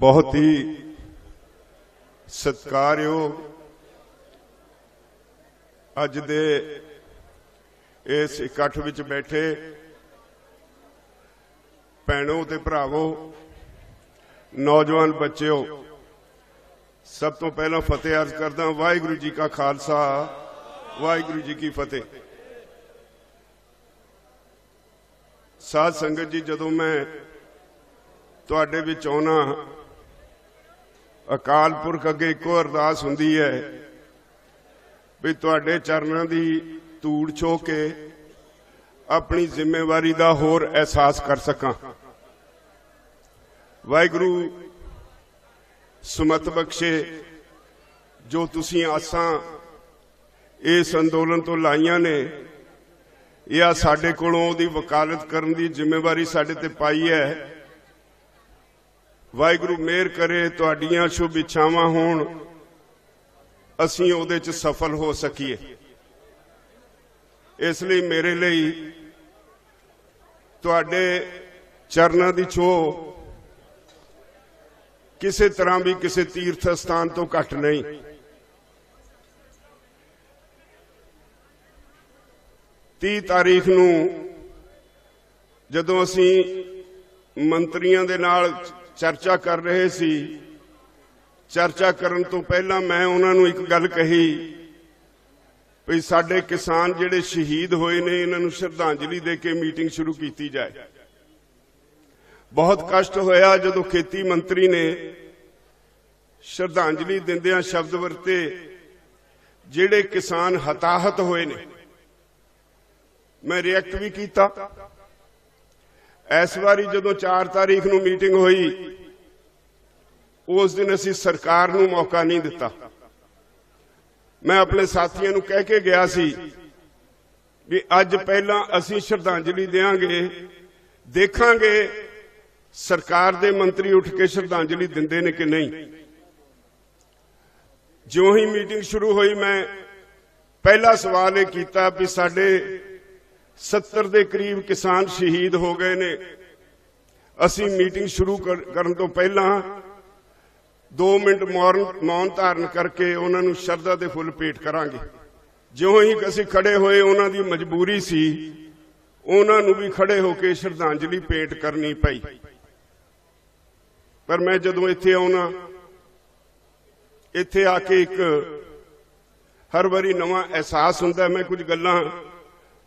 ਬਹੁਤ ਹੀ ਸਤਿਕਾਰਯੋਗ ਅੱਜ ਦੇ ਇਸ ਇਕੱਠ ਵਿੱਚ ਬੈਠੇ ਭੈਣੋ ਤੇ ਭਰਾਵੋ, ਨੌਜਵਾਨ ਬੱਚਿਓ, ਸਭ ਤੋਂ ਪਹਿਲਾਂ ਫਤਿਹ ਅਰਜ਼ ਕਰਦਾ ਵਾਹਿਗੁਰੂ ਜੀ ਕਾ ਖਾਲਸਾ, ਵਾਹਿਗੁਰੂ ਜੀ ਕੀ ਫਤਿਹ। ਸਾਧ ਸੰਗਤ ਜੀ, ਜਦੋਂ ਮੈਂ ਤੁਹਾਡੇ ਵਿੱਚ ਆਉਣਾ ਅਕਾਲ ਪੁਰਖ ਅੱਗੇ ਇੱਕੋ ਅਰਦਾਸ ਹੁੰਦੀ ਹੈ ਵੀ ਤੁਹਾਡੇ ਚਰਨਾਂ ਦੀ ਧੂੜ ਛੋ ਕੇ ਆਪਣੀ ਜ਼ਿੰਮੇਵਾਰੀ ਦਾ ਹੋਰ ਅਹਿਸਾਸ ਕਰ ਸਕਾਂ। ਵਾਹਿਗੁਰੂ, ਸੁਮਤ ਬਖਸ਼ੇ ਜੋ ਤੁਸੀਂ ਆਸਾਂ ਇਸ ਅੰਦੋਲਨ ਤੋਂ ਲਾਈਆਂ ਨੇ, ਇਹ ਸਾਡੇ ਕੋਲੋਂ ਉਹਦੀ ਵਕਾਲਤ ਕਰਨ ਦੀ ਜ਼ਿੰਮੇਵਾਰੀ ਸਾਡੇ ਤੇ ਪਾਈ ਹੈ। ਵਾਹਿਗੁਰੂ ਮਿਹਰ ਕਰੇ, ਤੁਹਾਡੀਆਂ ਸ਼ੁਭ ਇੱਛਾਵਾਂ ਹੋਣ, ਅਸੀਂ ਉਹਦੇ 'ਚ ਸਫਲ ਹੋ ਸਕੀਏ। ਇਸ ਲਈ ਮੇਰੇ ਲਈ ਤੁਹਾਡੇ ਚਰਨਾਂ ਦੀ ਛੋ ਕਿਸੇ ਤਰ੍ਹਾਂ ਵੀ ਕਿਸੇ ਤੀਰਥ ਸਥਾਨ ਤੋਂ ਘੱਟ ਨਹੀਂ। ਤੀਹ ਤਾਰੀਖ ਨੂੰ ਜਦੋਂ ਅਸੀਂ ਮੰਤਰੀਆਂ ਦੇ ਨਾਲ ਚਰਚਾ ਕਰ ਰਹੇ ਸੀ। ਚਰਚਾ ਕਰਨ ਤੋਂ ਪਹਿਲਾਂ ਮੈਂ ਉਹਨਾਂ ਨੂੰ ਇੱਕ ਗੱਲ ਕਹੀ ਵੀ ਸਾਡੇ ਕਿਸਾਨ ਜਿਹੜੇ ਸ਼ਹੀਦ ਹੋਏ ਨੇ, ਇਹਨਾਂ ਨੂੰ ਸ਼ਰਧਾਂਜਲੀ ਦੇ ਕੇ ਮੀਟਿੰਗ ਸ਼ੁਰੂ ਕੀਤੀ ਜਾਏ। ਬਹੁਤ ਕਸ਼ਟ ਹੋਇਆ ਜਦੋਂ ਖੇਤੀ ਮੰਤਰੀ ਨੇ ਸ਼ਰਧਾਂਜਲੀ ਦਿੰਦਿਆਂ ਸ਼ਬਦ ਵਰਤੇ, ਜਿਹੜੇ ਕਿਸਾਨ ਹਤਾਹਤ ਹੋਏ ਨੇ। ਮੈਂ ਰਿਐਕਟ ਵੀ ਕੀਤਾ। ਇਸ ਵਾਰੀ ਜਦੋਂ 4 ਤਾਰੀਖ ਨੂੰ ਮੀਟਿੰਗ ਹੋਈ, ਉਸ ਦਿਨ ਅਸੀਂ ਸਰਕਾਰ ਨੂੰ ਮੌਕਾ ਨਹੀਂ ਦਿੱਤਾ। ਮੈਂ ਆਪਣੇ ਸਾਥੀਆਂ ਨੂੰ ਕਹਿ ਕੇ ਗਿਆ ਸੀ ਵੀ ਅੱਜ ਪਹਿਲਾਂ ਅਸੀਂ ਸ਼ਰਧਾਂਜਲੀ ਦੇਵਾਂਗੇ ਦੇਖਾਂਗੇ ਸਰਕਾਰ ਦੇ ਮੰਤਰੀ ਉੱਠ ਕੇ ਸ਼ਰਧਾਂਜਲੀ ਦਿੰਦੇ ਨੇ ਕਿ ਨਹੀਂ। ਜਿਉਂ ਹੀ ਮੀਟਿੰਗ ਸ਼ੁਰੂ ਹੋਈ, ਮੈਂ ਪਹਿਲਾ ਸਵਾਲ ਇਹ ਕੀਤਾ ਵੀ ਸਾਡੇ 70 ਦੇ ਕਰੀਬ ਕਿਸਾਨ ਸ਼ਹੀਦ ਹੋ ਗਏ ਨੇ। ਅਸੀਂ ਮੀਟਿੰਗ ਸ਼ੁਰੂ ਕਰ- ਕਰਨ ਤੋਂ ਪਹਿਲਾਂ 2 ਮਿੰਟ ਮੌਨ ਧਾਰਨ ਕਰਕੇ ਉਹਨਾਂ ਨੂੰ ਸ਼ਰਧਾ ਦੇ ਫੁੱਲ ਭੇਟ ਕਰਾਂਗੇ। ਜਿਉਂ ਹੀ ਅਸੀਂ ਖੜੇ ਹੋਏ, ਉਹਨਾਂ ਦੀ ਮਜਬੂਰੀ ਸੀ, ਉਹਨਾਂ ਨੂੰ ਵੀ ਖੜੇ ਹੋ ਕੇ ਸ਼ਰਧਾਂਜਲੀ ਭੇਟ ਕਰਨੀ ਪਈ। ਪਰ ਮੈਂ ਜਦੋਂ ਇੱਥੇ ਆਉਣਾ, ਇੱਥੇ ਆ ਕੇ ਇੱਕ ਹਰ ਵਾਰੀ ਨਵਾਂ ਅਹਿਸਾਸ ਹੁੰਦਾ, ਮੈਂ ਕੁਝ ਗੱਲਾਂ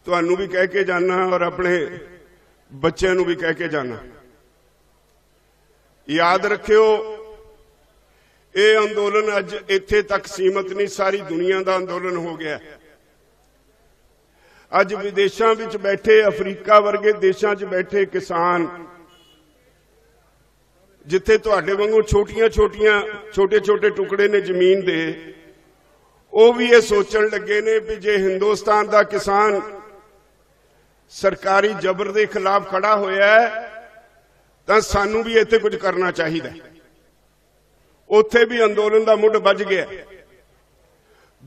ਤੁਹਾਨੂੰ ਵੀ ਕਹਿ ਕੇ ਜਾਣਾ ਔਰ ਆਪਣੇ ਬੱਚਿਆਂ ਨੂੰ ਵੀ ਕਹਿ ਕੇ ਜਾਣਾ ਯਾਦ ਰੱਖਿਓ, ਇਹ ਅੰਦੋਲਨ ਅੱਜ ਇੱਥੇ ਤੱਕ ਸੀਮਤ ਨਹੀਂ, ਸਾਰੀ ਦੁਨੀਆ ਦਾ ਅੰਦੋਲਨ ਹੋ ਗਿਆ। ਅੱਜ ਵਿਦੇਸ਼ਾਂ ਵਿੱਚ ਬੈਠੇ ਅਫਰੀਕਾ ਵਰਗੇ ਦੇਸ਼ਾਂ 'ਚ ਬੈਠੇ ਕਿਸਾਨ, ਜਿੱਥੇ ਤੁਹਾਡੇ ਵਾਂਗੂ ਛੋਟੀਆਂ-ਛੋਟੀਆਂ, ਛੋਟੇ-ਛੋਟੇ ਟੁਕੜੇ ਨੇ ਜ਼ਮੀਨ ਦੇ, ਉਹ ਵੀ ਇਹ ਸੋਚਣ ਲੱਗੇ ਨੇ ਵੀ ਜੇ ਹਿੰਦੁਸਤਾਨ ਦਾ ਕਿਸਾਨ ਸਰਕਾਰੀ ਜ਼ਬਰ ਦੇ ਖਿਲਾਫ ਖੜਾ ਹੋਇਆ ਹੈ, ਤਾਂ ਸਾਨੂੰ ਵੀ ਇੱਥੇ ਕੁਝ ਕਰਨਾ ਚਾਹੀਦਾ ਉੱਥੇ ਵੀ ਅੰਦੋਲਨ ਦਾ ਮੁੱਢ ਵੱਜ ਗਿਆ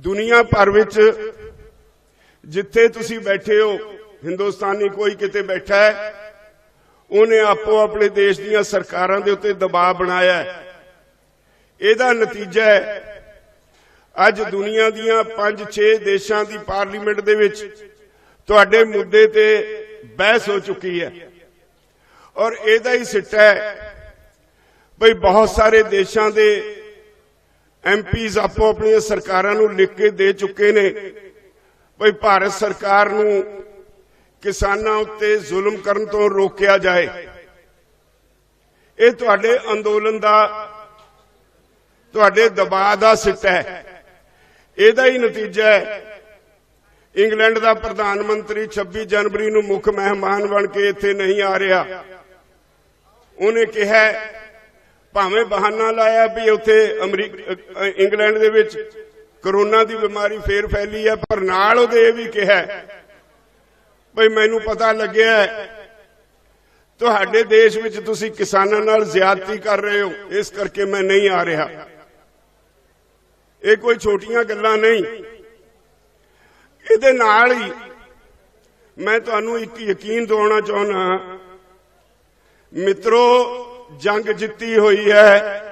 ਦੁਨੀਆ ਭਰ ਵਿੱਚ ਜਿੱਥੇ ਤੁਸੀਂ ਬੈਠੇ ਹੋ, ਹਿੰਦੁਸਤਾਨੀ ਕੋਈ ਕਿਤੇ ਬੈਠਾ ਹੈ, ਉਹਨੇ ਆਪੋ ਆਪਣੇ ਦੇਸ਼ ਦੀਆਂ ਸਰਕਾਰਾਂ ਦੇ ਉੱਤੇ ਦਬਾਅ ਬਣਾਇਆ ਇਹਦਾ ਨਤੀਜਾ ਹੈ, ਅੱਜ ਦੁਨੀਆ ਦੀਆਂ 5-6 ਦੇਸ਼ਾਂ ਦੀ ਪਾਰਲੀਮੈਂਟ ਦੇ ਵਿੱਚ ਤੁਹਾਡੇ ਮੁੱਦੇ ਤੇ ਬਹਿਸ ਹੋ ਚੁੱਕੀ ਹੈ। ਔਰ ਇਹਦਾ ਹੀ ਸਿੱਟਾ ਹੈ ਭਈ ਬਹੁਤ ਸਾਰੇ ਦੇਸ਼ਾਂ ਦੇ ਐਮਪੀਜ਼ ਆਪੋ ਆਪਣੀਆਂ ਸਰਕਾਰਾਂ ਨੂੰ ਲਿਖ ਕੇ ਦੇ ਚੁੱਕੇ ਨੇ। ਭਈ ਭਾਰਤ ਸਰਕਾਰ ਨੂੰ ਕਿਸਾਨਾਂ ਉੱਤੇ ਜ਼ੁਲਮ ਕਰਨ ਤੋਂ ਰੋਕਿਆ ਜਾਏ। ਇਹ ਤੁਹਾਡੇ ਅੰਦੋਲਨ ਦਾ, ਤੁਹਾਡੇ ਦਬਾਅ ਦਾ ਸਿੱਟਾ ਹੈ। ਇਹਦਾ ਹੀ ਨਤੀਜਾ ਹੈ ਇੰਗਲੈਂਡ ਦਾ ਪ੍ਰਧਾਨ ਮੰਤਰੀ 26 ਜਨਵਰੀ ਨੂੰ ਮੁੱਖ ਮਹਿਮਾਨ ਬਣ ਕੇ ਇੱਥੇ ਨਹੀਂ ਆ ਰਿਹਾ। ਉਹਨੇ ਕਿਹਾ, ਭਾਵੇਂ ਬਹਾਨਾ ਲਾਇਆ ਵੀ ਉੱਥੇ ਅਮਰੀਕਾ ਇੰਗਲੈਂਡ ਦੇ ਵਿੱਚ ਕਰੋਨਾ ਦੀ ਬਿਮਾਰੀ ਫੇਰ ਫੈਲੀ ਹੈ, ਪਰ ਨਾਲ ਉਹਦੇ ਇਹ ਵੀ ਕਿਹਾ ਭਈ ਮੈਨੂੰ ਪਤਾ ਲੱਗਿਆ ਤੁਹਾਡੇ ਦੇਸ਼ ਵਿੱਚ ਤੁਸੀਂ ਕਿਸਾਨਾਂ ਨਾਲ ਜ਼ਿਆਦਤੀ ਕਰ ਰਹੇ ਹੋ, ਇਸ ਕਰਕੇ ਮੈਂ ਨਹੀਂ ਆ ਰਿਹਾ। ਇਹ ਕੋਈ ਛੋਟੀਆਂ ਗੱਲਾਂ ਨਹੀਂ। ਇਹਦੇ ਨਾਲ ਹੀ ਮੈਂ ਤੁਹਾਨੂੰ ਇੱਕ ਯਕੀਨ ਦਿਵਾਉਣਾ ਚਾਹੁੰਦਾ ਮਿੱਤਰੋ, ਜੰਗ ਜਿੱਤੀ ਹੋਈ ਹੈ।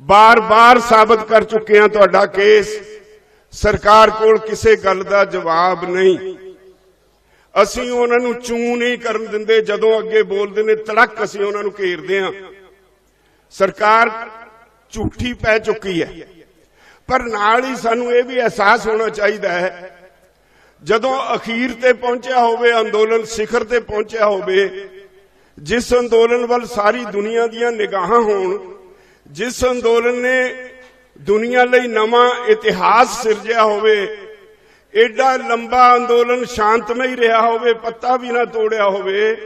ਬਾਰ-ਬਾਰ ਸਾਬਤ ਕਰ ਚੁੱਕੇ ਹਾਂ ਤੁਹਾਡਾ ਕੇਸ। ਸਰਕਾਰ ਕੋਲ ਕਿਸੇ ਗੱਲ ਦਾ ਜਵਾਬ ਨਹੀਂ। ਅਸੀਂ ਉਹਨਾਂ ਨੂੰ ਚੂ ਨਹੀਂ ਕਰਨ ਦਿੰਦੇ। ਜਦੋਂ ਅੱਗੇ ਬੋਲਦੇ ਨੇ, ਤੜਕ ਅਸੀਂ ਉਹਨਾਂ ਨੂੰ ਘੇਰਦੇ ਹਾਂ। ਸਰਕਾਰ ਝੂਠੀ ਪੈ ਚੁੱਕੀ ਹੈ। ਪਰ ਨਾਲ ਹੀ ਸਾਨੂੰ ਇਹ ਵੀ ਅਹਿਸਾਸ ਹੋਣਾ ਚਾਹੀਦਾ ਹੈ ਜਦੋਂ ਅਖੀਰ ਤੇ ਪਹੁੰਚਿਆ ਹੋਵੇ, ਅੰਦੋਲਨ ਸਿਖਰ ਤੇ ਪਹੁੰਚਿਆ ਹੋਵੇ, ਜਿਸ ਅੰਦੋਲਨ ਵੱਲ ਸਾਰੀ ਦੁਨੀਆ ਦੀਆਂ ਨਿਗਾਹਾਂ ਹੋਣ, ਜਿਸ ਅੰਦੋਲਨ ਨੇ ਦੁਨੀਆ ਲਈ ਨਵਾਂ ਇਤਿਹਾਸ ਸਿਰਜਿਆ ਹੋਵੇ ਐਡਾ ਲੰਬਾ ਅੰਦੋਲਨ ਸ਼ਾਂਤਮਈ ਰਿਹਾ ਹੋਵੇ, ਪੱਤਾ ਵੀ ਨਾ ਤੋੜਿਆ ਹੋਵੇ,